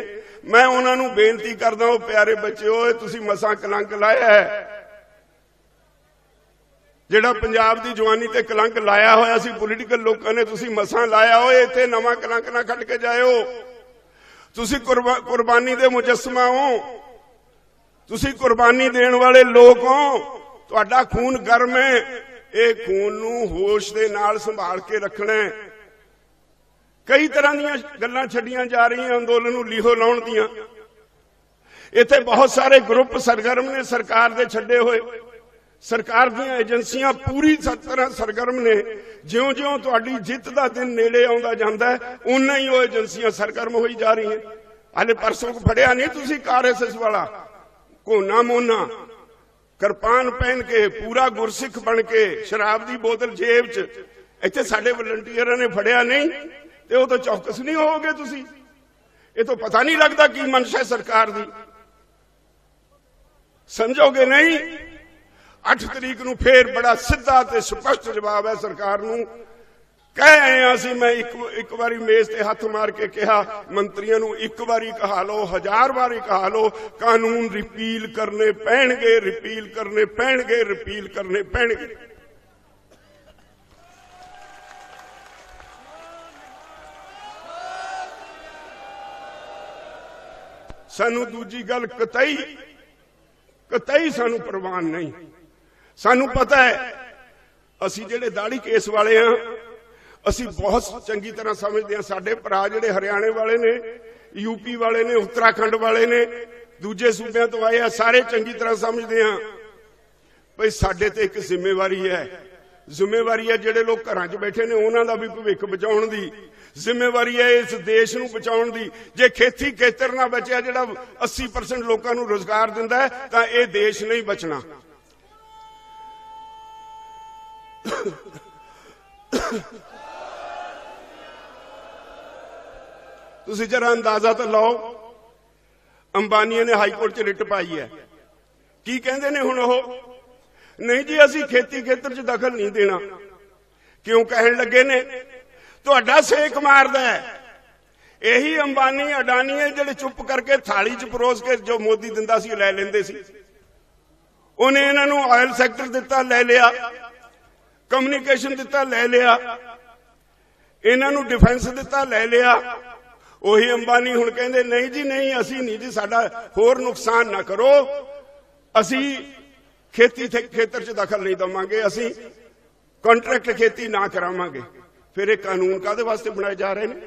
ਮੈਂ ਉਹਨਾਂ ਨੂੰ ਬੇਨਤੀ ਕਰਦਾ ਉਹ ਪਿਆਰੇ ਬੱਚਿਓ, ਇਹ ਤੁਸੀਂ ਮਸਾਂ ਕਲੰਕ ਲਾਇਆ ਹੈ। ਜਿਹੜਾ ਪੰਜਾਬ ਦੀ ਜਵਾਨੀ ਤੇ ਕਲੰਕ ਲਾਇਆ ਹੋਇਆ ਸੀ ਪੋਲੀਟੀਕਲ ਲੋਕਾਂ ਨੇ ਤੁਸੀਂ ਮਸਾਂ ਲਾਇਆ ਹੋਏ, ਇੱਥੇ ਨਵਾਂ ਕਲੰਕ ਨਾ ਕੱਢ ਕੇ ਜਾਇਓ। ਤੁਸੀਂ ਕੁਰਬਾਨੀ ਦੇ ਮੁਜੱਸਮਾ ਹੋ। ਤੁਸੀਂ ਕੁਰਬਾਨੀ ਦੇਣ ਵਾਲੇ ਲੋਕ ਹੋ। ਤੁਹਾਡਾ ਖੂਨ ਗਰਮ ਹੈ। ਇਹ ਖੂਨ ਨੂੰ ਹੋਸ਼ ਦੇ ਨਾਲ ਸੰਭਾਲ ਕੇ ਰੱਖਣਾ ਕਈ ਤਰ੍ਹਾਂ ਦੀਆਂ ਗੱਲਾਂ ਛੱਡੀਆਂ ਜਾ ਰਹੀਆਂ ਅੰਦੋਲਨ ਨੂੰ ਲੀਹੋ ਲਾਉਣ ਦੀਆਂ। ਇੱਥੇ ਬਹੁਤ ਸਾਰੇ ਗਰੁੱਪ ਸਰਗਰਮ ਨੇ ਸਰਕਾਰ ਦੇ ਛੱਡੇ ਹੋਏ। ਸਰਕਾਰ ਦੀਆਂ ਏਜੰਸੀਆਂ ਪੂਰੀ ਤਰ੍ਹਾਂ ਸਰਗਰਮ ਨੇ। ਜਿਉਂ-ਜਿਉਂ ਤੁਹਾਡੀ ਜਿੱਤ ਦਾ ਦਿਨ ਨੇੜੇ ਆਉਂਦਾ ਜਾਂਦਾ ਹੈ ਉਨਾ ਹੀ ਉਹ ਏਜੰਸੀਆਂ ਸਰਗਰਮ ਹੋਈ ਜਾ ਰਹੀਆਂ। ਹਾਲੇ ਪਰਸੋਂ ਕੋ ਫੜਿਆ ਨਹੀਂ ਤੁਸੀਂ ਆਰਐਸਐਸ ਵਾਲਾ। ਕੋਨਾ ਮੋਨਾ, ਕਿਰਪਾਨ ਪਹਿਨ ਕੇ, ਪੂਰਾ ਗੁਰਸਿੱਖ ਬਣ ਕੇ, ਸ਼ਰਾਬ ਦੀ ਬੋਤਲ ਜੇਬ 'ਚ। ਇੱਥੇ ਸਾਡੇ ਵਲੰਟੀਅਰਾਂ ਨੇ ਫੜਿਆ ਨਹੀਂ, ਤੇ ਉਹ ਤਾਂ ਚੌਕਸ ਨਹੀਂ ਹੋਗੇ ਤੁਸੀਂ। ਇਹ ਤਾਂ ਪਤਾ ਨਹੀਂ ਲੱਗਦਾ ਕੀ ਮਨਸ਼ਾ ਹੈ ਸਰਕਾਰ ਦੀ। ਸਮਝੋਗੇ ਨਹੀਂ? 8 ਤਰੀਕ ਨੂੰ ਫੇਰ ਬੜਾ ਸਿੱਧਾ ਤੇ ਸਪਸ਼ਟ ਜਵਾਬ ਹੈ ਸਰਕਾਰ ਨੂੰ। ਕਹਿ ਆਏ ਹਾਂ ਅਸੀਂ, ਮੈਂ ਇੱਕ ਇੱਕ ਵਾਰੀ ਮੇਜ਼ ਤੇ ਹੱਥ ਮਾਰ ਕੇ ਕਿਹਾ, ਮੰਤਰੀਆਂ ਨੂੰ ਇੱਕ ਵਾਰੀ ਕਹਾ ਲਓ, ਹਜ਼ਾਰ ਵਾਰੀ ਕਹਾ ਲਓ, ਕਾਨੂੰਨ ਰਿਪੀਲ ਕਰਨੇ ਪੈਣਗੇ ਰਿਪੀਲ ਕਰਨੇ ਪੈਣਗੇ ਰਿਪੀਲ ਕਰਨੇ ਪੈਣਗੇ। ਸਾਨੂੰ ਦੂਜੀ ਗੱਲ ਕਤਈ ਕਤਈ ਸਾਨੂੰ ਪ੍ਰਵਾਨ ਨਹੀਂ। ਸਾਨੂੰ ਪਤਾ ਹੈ, ਅਸੀਂ ਜਿਹੜੇ ਦਾੜੀ ਕੇਸ ਵਾਲੇ ਆ, ਅਸੀਂ ਬਹੁਤ ਚੰਗੀ ਤਰ੍ਹਾਂ ਸਮਝਦੇ ਹਾਂ, ਸਾਡੇ ਭਰਾ ਜਿਹੜੇ ਹਰਿਆਣੇ ਵਾਲੇ ਨੇ ਯੂਪੀ ਵਾਲੇ ਨੇ, ਉੱਤਰਾਖੰਡ ਵਾਲੇ ਨੇ, ਦੂਜੇ ਸੂਬਿਆਂ ਤੋਂ ਆਏ ਆ, ਸਾਰੇ ਚੰਗੀ ਤਰ੍ਹਾਂ ਸਮਝਦੇ ਹਾਂ। ਭਈ ਸਾਡੇ ਤੇ ਇੱਕ ਜ਼ਿੰਮੇਵਾਰੀ ਹੈ। ਜ਼ਿੰਮੇਵਾਰੀ ਹੈ ਜਿਹੜੇ ਲੋਕ ਘਰਾਂ 'ਚ ਬੈਠੇ ਨੇ, ਉਹਨਾਂ ਦਾ ਵੀ ਭਵਿੱਖ ਬਚਾਉਣ ਦੀ। ਜ਼ਿੰਮੇਵਾਰੀ ਹੈ ਇਸ ਦੇਸ਼ ਨੂੰ ਬਚਾਉਣ ਦੀ। ਜੇ ਖੇਤੀ ਖੇਤਰ ਨਾ ਬਚਿਆ, ਜਿਹੜਾ 80% ਲੋਕਾਂ ਨੂੰ ਰੋਜ਼ਗਾਰ ਦਿੰਦਾ ਤਾਂ ਇਹ ਦੇਸ਼ ਨਹੀਂ ਬਚਣਾ। ਤੁਸੀਂ ਜਰਾ ਅੰਦਾਜ਼ਾ ਤਾਂ ਲਾਓ। ਅੰਬਾਨੀਆਂ ਨੇ ਹਾਈ ਕੋਰਟ 'ਚ ਰਿਟ ਪਾਈ ਹੈ। ਕੀ ਕਹਿੰਦੇ ਨੇ ਹੁਣ ਉਹ? ਨਹੀਂ ਜੀ, ਅਸੀਂ ਖੇਤੀ ਖੇਤਰ 'ਚ ਦਖਲ ਨਹੀਂ ਦੇਣਾ। ਕਿਉਂ ਕਹਿਣ ਲੱਗੇ ਨੇ? ਤੁਹਾਡਾ ਸੇਕ ਮਾਰਦਾ ਹੈ। ਇਹੀ ਅੰਬਾਨੀ ਅਡਾਨੀ ਜਿਹੜੇ ਚੁੱਪ ਕਰਕੇ ਥਾਲੀ 'ਚ ਪਰੋਸ ਕੇ ਜੋ ਮੋਦੀ ਦਿੰਦਾ ਸੀ ਲੈ ਲੈਂਦੇ ਸੀ। ਉਹਨੇ ਇਹਨਾਂ ਨੂੰ ਆਇਲ ਸੈਕਟਰ ਦਿੱਤਾ, ਲੈ ਲਿਆ। ਕਮਿਊਨੀਕੇਸ਼ਨ ਦਿੱਤਾ ਲੈ ਲਿਆ। ਇਹਨਾਂ ਨੂੰ ਡਿਫੈਂਸ ਦਿੱਤਾ ਲੈ ਲਿਆ। ਉਹੀ ਅੰਬਾਨੀ ਹੁਣ ਕਹਿੰਦੇ, ਨਹੀਂ ਜੀ, ਨਹੀਂ, ਅਸੀਂ ਨਹੀਂ ਜੀ, ਸਾਡਾ ਹੋਰ ਨੁਕਸਾਨ ਨਾ ਕਰੋ। ਅਸੀਂ ਖੇਤੀ ਥੇ- ਖੇਤਰ 'ਚ ਦਖਲ ਨਹੀਂ ਦਵਾਂਗੇ। ਅਸੀਂ ਕੰਟਰੈਕਟ ਖੇਤੀ ਨਾ ਕਰਾਵਾਂਗੇ। ਫਿਰ ਇਹ ਕਾਨੂੰਨ ਕਾਦੇ ਵਾਸਤੇ ਬਣਾਏ ਜਾ ਰਹੇ ਨੇ?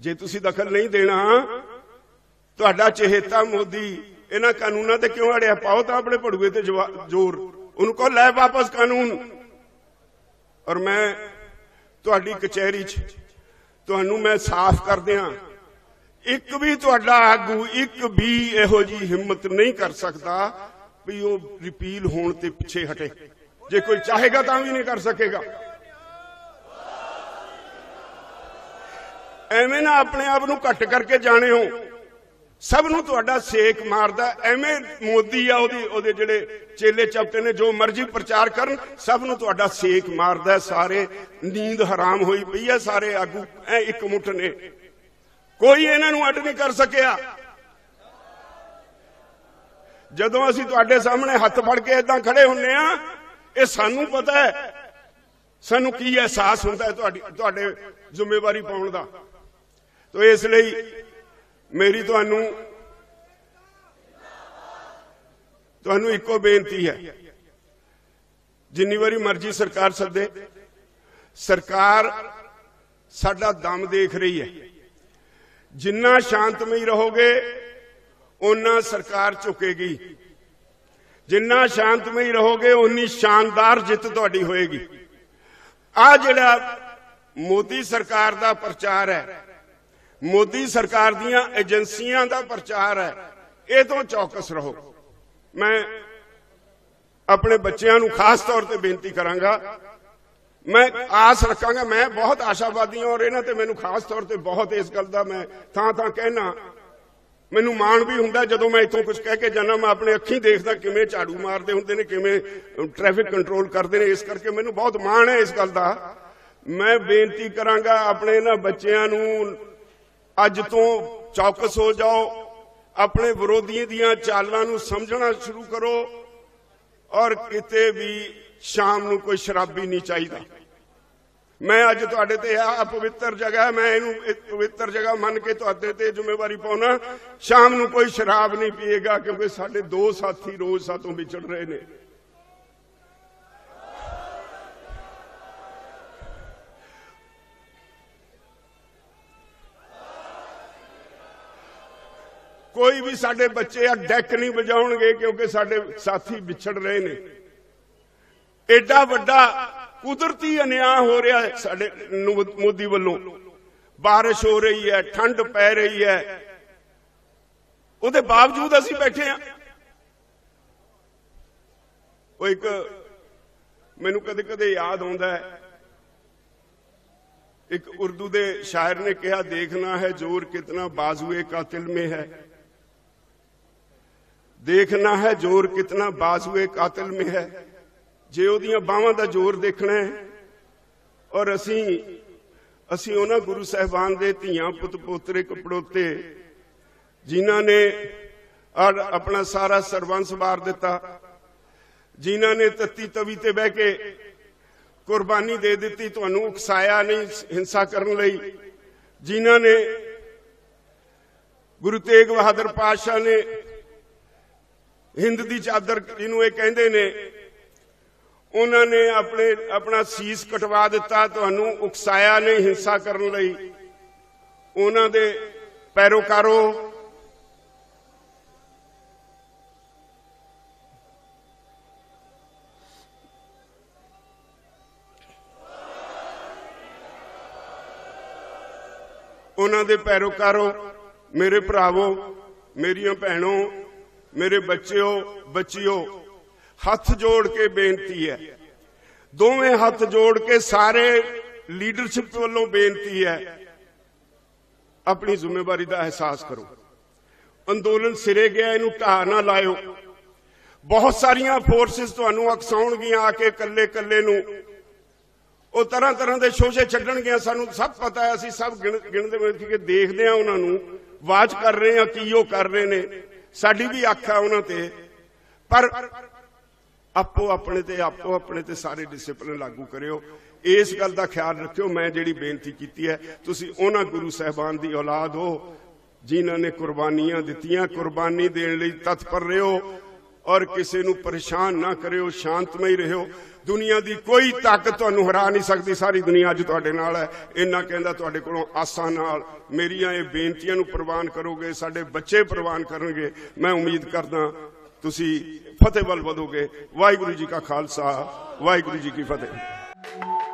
ਜੇ ਤੁਸੀਂ ਦਖਲ ਨਹੀਂ ਦੇਣਾ, ਤੁਹਾਡਾ ਚਹੇਤਾ ਮੋਦੀ ਇਹਨਾਂ ਕਾਨੂੰਨਾਂ ਤੇ ਕਿਉਂ ਅੜਿਆ? ਪਾਓ ਤਾਂ ਆਪਣੇ ਭੜੂਏ ਤੇ ਜਵਾ- ਜ਼ੋਰ। ਉਹਨੂੰ ਕਹੋ, ਲੈ ਵਾਪਸ ਕਾਨੂੰਨ। ਔਰ ਮੈਂ ਤੁਹਾਡੀ ਕਚਹਿਰੀ 'ਚ ਤੁਹਾਨੂੰ ਮੈਂ ਸਾਫ਼ ਕਰ ਦਿਆਂ ਇੱਕ ਵੀ ਤੁਹਾਡਾ ਆਗੂ, ਇੱਕ ਵੀ ਇਹੋ ਜੀ ਹਿੰਮਤ ਨਹੀਂ ਕਰ ਸਕਦਾ ਵੀ ਉਹ ਰਿਪੀਲ ਹੋਣ ਤੇ ਪਿੱਛੇ ਹਟੇ। ਜੇ ਕੋਈ ਚਾਹੇਗਾ ਤਾਂ ਵੀ ਨਹੀਂ ਕਰ ਸਕੇਗਾ। ਐਵੇਂ ਨਾ ਆਪਣੇ ਆਪ ਨੂੰ ਘੱਟ ਕਰਕੇ ਜਾਣੇ ਹੋ। ਸਭ ਨੂੰ ਤੁਹਾਡਾ ਸੇਕ ਮਾਰਦਾ, ਐਵੇਂ ਮੋਦੀ ਆ ਉਹਦੀ, ਉਹਦੇ ਜਿਹੜੇ ਚੇਲੇ ਚਪਟੇ ਨੇ, ਜੋ ਮਰਜ਼ੀ ਪ੍ਰਚਾਰ ਕਰਨ, ਸਭ ਨੂੰ ਤੁਹਾਡਾ ਸੇਕ ਮਾਰਦਾ ਸਾਰੇ ਨੀਂਦ ਹਰਾਮ ਹੋਈ ਪਈ ਹੈ, ਸਾਰੇ ਆਗੂ ਐ ਇੱਕ ਮੁੱਠ ਨੇ। ਕੋਈ ਇਹਨਾਂ ਨੂੰ ਅੱਡ ਨਹੀਂ ਕਰ ਸਕਿਆ। ਜਦੋਂ ਅਸੀਂ ਤੁਹਾਡੇ ਸਾਹਮਣੇ ਹੱਥ ਫੜ ਕੇ ਇਦਾਂ ਖੜੇ ਹੁੰਨੇ ਆ ਇਹ ਸਾਨੂੰ ਪਤਾ ਹੈ, ਸਾਨੂੰ ਕੀ ਅਹਿਸਾਸ ਹੁੰਦਾ ਹੈ ਤੁਹਾਡੀ, ਤੁਹਾਡੇ ਜ਼ਿੰਮੇਵਾਰੀ ਪਾਉਣ ਦਾ। ਤੋ ਇਸ ਲਈ ਮੇਰੀ ਤੁਹਾਨੂੰ ਤੁਹਾਨੂੰ ਇੱਕੋ ਬੇਨਤੀ ਹੈ। ਜਿੰਨੀ ਵਾਰੀ ਮਰਜ਼ੀ ਸਰਕਾਰ ਸੱਦੇ, ਸਰਕਾਰ ਸਾਡਾ ਦਮ ਦੇਖ ਰਹੀ ਹੈ। ਜਿੰਨਾ ਸ਼ਾਂਤਮਈ ਰਹੋਗੇ ਉਨਾ ਸਰਕਾਰ ਝੁਕੇਗੀ। ਜਿੰਨਾ ਸ਼ਾਂਤਮਈ ਰਹੋਗੇ ਉਨੀ ਸ਼ਾਨਦਾਰ ਜਿੱਤ ਤੁਹਾਡੀ ਹੋਏਗੀ। ਆ ਜਿਹੜਾ ਮੋਦੀ ਸਰਕਾਰ ਦਾ ਪ੍ਰਚਾਰ ਹੈ ਮੋਦੀ ਸਰਕਾਰ ਦੀਆਂ ਏਜੰਸੀਆਂ ਦਾ ਪ੍ਰਚਾਰ ਹੈ। ਇਹ ਤੋਂ ਚੌਕਸ ਰਹੋ। ਮੈਂ ਆਪਣੇ ਬੱਚਿਆਂ ਨੂੰ ਖਾਸ ਤੌਰ ਤੇ ਬੇਨਤੀ ਕਰਾਂਗਾ। ਮੈਂ ਆਸ ਰੱਖਾਂਗਾ, ਮੈਂ ਬਹੁਤ ਆਸ਼ਾਵਾਦੀ ਹਾਂ ਔਰ ਇਹਨਾਂ ਤੇ ਮੈਨੂੰ ਖਾਸ ਤੌਰ ਤੇ ਬਹੁਤ ਇਸ ਗੱਲ ਦਾ ਮੈਂ ਥਾਂ ਥਾਂ ਕਹਿਣਾ। ਮੈਨੂੰ ਮਾਣ ਵੀ ਹੁੰਦਾ ਜਦੋਂ ਮੈਂ ਇੱਥੋਂ ਕੁਝ ਕਹਿ ਕੇ ਜਾਣਾ ਮੈਂ ਆਪਣੇ ਅੱਖੀਂ ਦੇਖਦਾ ਕਿਵੇਂ ਝਾੜੂ ਮਾਰਦੇ ਹੁੰਦੇ ਨੇ, ਕਿਵੇਂ ਟ੍ਰੈਫਿਕ ਕੰਟਰੋਲ ਕਰਦੇ ਨੇ। ਇਸ ਕਰਕੇ ਮੈਨੂੰ ਬਹੁਤ ਮਾਣ ਹੈ ਇਸ ਗੱਲ ਦਾ। ਮੈਂ ਬੇਨਤੀ ਕਰਾਂਗਾ ਆਪਣੇ ਇਹਨਾਂ ਬੱਚਿਆਂ ਨੂੰ ਅੱਜ ਤੋਂ ਚੌਕਸ ਹੋ ਜਾਓ। ਆਪਣੇ ਵਿਰੋਧੀਆਂ ਦੀਆਂ ਚਾਲਾਂ ਨੂੰ ਸਮਝਣਾ ਸ਼ੁਰੂ ਕਰੋ ਔਰ ਕਿਤੇ ਵੀ ਸ਼ਾਮ ਨੂੰ ਕੋਈ ਸ਼ਰਾਬੀ ਨਹੀਂ ਚਾਹੀਦਾ। ਮੈਂ ਅੱਜ ਤੁਹਾਡੇ ਤੇ ਆ ਪਵਿੱਤਰ ਜਗ੍ਹਾ ਮੈਂ ਇਹਨੂੰ ਪਵਿੱਤਰ ਜਗ੍ਹਾ ਮੰਨ ਕੇ ਤੁਹਾਡੇ ਤੇ ਜ਼ਿੰਮੇਵਾਰੀ ਪਾਉਣਾ। ਸ਼ਾਮ ਨੂੰ ਕੋਈ ਸ਼ਰਾਬ ਨਹੀਂ ਪੀਏਗਾ ਕਿਉਂਕਿ ਸਾਡੇ ਦੋ ਸਾਥੀ ਰੋਜ਼ ਸਾਤੋਂ ਵਿਛੜ ਰਹੇ ਨੇ। ਕੋਈ ਵੀ ਸਾਡੇ ਬੱਚੇ ਆ, ਡੈਕ ਨਹੀਂ ਵਜਾਉਣਗੇ ਕਿਉਂਕਿ ਸਾਡੇ ਸਾਥੀ ਵਿਛੜ ਰਹੇ ਨੇ। ਐਡਾ ਵੱਡਾ ਕੁਦਰਤੀ ਅਨਿਆਂ ਹੋ ਰਿਹਾ ਸਾਡੇ ਨੂੰ- ਮੋਦੀ ਵੱਲੋਂ। ਬਾਰਿਸ਼ ਹੋ ਰਹੀ ਹੈ, ਠੰਡ ਪੈ ਰਹੀ ਹੈ। ਉਹਦੇ ਬਾਵਜੂਦ ਅਸੀਂ ਬੈਠੇ ਆ ਉਹ ਇੱਕ ਮੈਨੂੰ ਕਦੇ ਕਦੇ ਯਾਦ ਆਉਂਦਾ ਹੈ। ਇੱਕ ਉਰਦੂ ਦੇ ਸ਼ਾਇਰ ਨੇ ਕਿਹਾ, ਦੇਖਣਾ ਹੈ ਜ਼ੋਰ ਕਿਤਨਾ ਬਾਜ਼ੂਏ ਕਾਤਿਲ ਮੇ ਹੈ। ਦੇਖਣਾ ਹੈ ਜ਼ੋਰ ਕਿਤਨਾ ਬਾਜ਼ੂਏ ਕਾਤਲ ਮੇ ਹੈ। ਜੇ ਉਹਦੀਆਂ ਬਾਹਾਂ ਦਾ ਜ਼ੋਰ ਦੇਖਣਾ ਹੈ, ਔਰ ਅਸੀਂ ਅਸੀਂ ਉਹਨਾਂ ਗੁਰੂ ਸਾਹਿਬਾਨ ਦੇ ਧੀਆਂ ਪੁੱਤ ਪੋਤਰੇ ਕਪੜੋਤੇ, ਜਿਨ੍ਹਾਂ ਨੇ ਆਪਣਾ ਸਾਰਾ ਸਰਵੰਸ ਵਾਰ ਦਿੱਤਾ, ਜਿਨ੍ਹਾਂ ਨੇ ਤੱਤੀ ਤਵੀ ਤੇ ਬਹਿ ਕੇ ਕੁਰਬਾਨੀ ਦੇ ਦਿੱਤੀ, ਤੁਹਾਨੂੰ ਉਕਸਾਇਆ ਨਹੀਂ ਹਿੰਸਾ ਕਰਨ ਲਈ, ਜਿਨ੍ਹਾਂ ਨੇ ਗੁਰੂ ਤੇਗ ਬਹਾਦਰ ਪਾਤਸ਼ਾਹ ਨੇ ਹਿੰਦ ਦੀ ਚਾਦਰ ਜਿਹਨੂੰ ਇਹ ਕਹਿੰਦੇ ਨੇ, ਉਹਨਾਂ ਨੇ ਆਪਣੇ, ਆਪਣਾ ਸੀਸ ਕਟਵਾ ਦਿੱਤਾ, ਤੁਹਾਨੂੰ ਉਕਸਾਇਆ ਨਹੀਂ ਹਿੰਸਾ ਕਰਨ ਲਈ। ਉਹਨਾਂ ਦੇ ਪੈਰੋਕਾਰੋ ਉਹਨਾਂ ਦੇ ਪੈਰੋਕਾਰੋ, ਮੇਰੇ ਭਰਾਵੋ, ਮੇਰੀਆਂ ਭੈਣੋ ਮੇਰੇ ਬੱਚਿਓ ਬੱਚਿਓ, ਹੱਥ ਜੋੜ ਕੇ ਬੇਨਤੀ ਹੈ। ਦੋਵੇਂ ਹੱਥ ਜੋੜ ਕੇ ਸਾਰੇ ਲੀਡਰਸ਼ਿਪ ਵੱਲੋਂ ਬੇਨਤੀ ਹੈ, ਆਪਣੀ ਜ਼ਿੰਮੇਵਾਰੀ ਦਾ ਅਹਿਸਾਸ ਕਰੋ। ਅੰਦੋਲਨ ਸਿਰੇ ਗਿਆ, ਇਹਨੂੰ ਢਾਹ ਨਾ ਲਾਇਓ। ਬਹੁਤ ਸਾਰੀਆਂ ਫੋਰਸਸ ਤੁਹਾਨੂੰ ਅਕਸਾਉਣਗੀਆਂ ਆ ਕੇ ਇਕੱਲੇ ਇਕੱਲੇ ਨੂੰ। ਉਹ ਤਰ੍ਹਾਂ ਤਰ੍ਹਾਂ ਦੇ ਸ਼ੋਸ਼ੇ ਛੱਡਣਗੀਆਂ, ਸਾਨੂੰ ਸਭ ਪਤਾ ਹੈ, ਅਸੀਂ ਸਭ ਗਿਣ, ਗਿਣਦੇ ਵਿੱਚ ਕਿ ਦੇਖਦੇ ਆ ਉਹਨਾਂ ਨੂੰ। ਵਾਚ ਕਰ ਰਹੇ ਆ ਕੀ ਉਹ ਕਰ ਰਹੇ ਨੇ। ਸਾਡੀ ਵੀ ਅੱਖ ਆ ਉਹਨਾਂ ਤੇ, ਪਰ ਆਪੋ ਆਪਣੇ ਤੇ, ਆਪੋ ਆਪਣੇ ਤੇ ਸਾਰੇ ਡਿਸਪਲਿਨ ਲਾਗੂ ਕਰਿਓ। ਇਸ ਗੱਲ ਦਾ ਖਿਆਲ ਰੱਖਿਓ, ਮੈਂ ਜਿਹੜੀ ਬੇਨਤੀ ਕੀਤੀ ਹੈ, ਤੁਸੀਂ ਉਹਨਾਂ ਗੁਰੂ ਸਾਹਿਬਾਨ ਦੀ ਔਲਾਦ ਹੋ, ਜਿਨ੍ਹਾਂ ਨੇ ਕੁਰਬਾਨੀਆਂ ਦਿੱਤੀਆਂ। ਕੁਰਬਾਨੀ ਦੇਣ ਲਈ ਤਤਪਰ ਰਹੋ। ਔਰ ਕਿਸੇ ਨੂੰ ਪਰੇਸ਼ਾਨ ਨਾ ਕਰਿਓ, ਸ਼ਾਂਤਮਈ ਰਹੋ ਦੁਨੀਆ ਦੀ ਕੋਈ ਤਾਕਤ ਤੁਹਾਨੂੰ ਹਰਾ ਨਹੀਂ ਸਕਦੀ, ਸਾਰੀ ਦੁਨੀਆ ਅੱਜ ਤੁਹਾਡੇ ਨਾਲ ਹੈ। ਇੰਨਾ ਕਹਿੰਦਾ ਤੁਹਾਡੇ ਕੋਲੋਂ ਆਸਾਂ ਨਾਲ, ਮੇਰੀਆਂ ਇਹ ਬੇਨਤੀਆਂ ਨੂੰ ਪ੍ਰਵਾਨ ਕਰੋਗੇ, ਸਾਡੇ ਬੱਚੇ ਪ੍ਰਵਾਨ ਕਰਨਗੇ। ਮੈਂ ਉਮੀਦ ਕਰਦਾ, ਤੁਸੀਂ ਫਤਿਹ ਵੱਲ ਵਧੋਗੇ। ਵਾਹਿਗੁਰੂ ਜੀ ਕਾ ਖਾਲਸਾ, ਵਾਹਿਗੁਰੂ ਜੀ ਕੀ ਫਤਿਹ।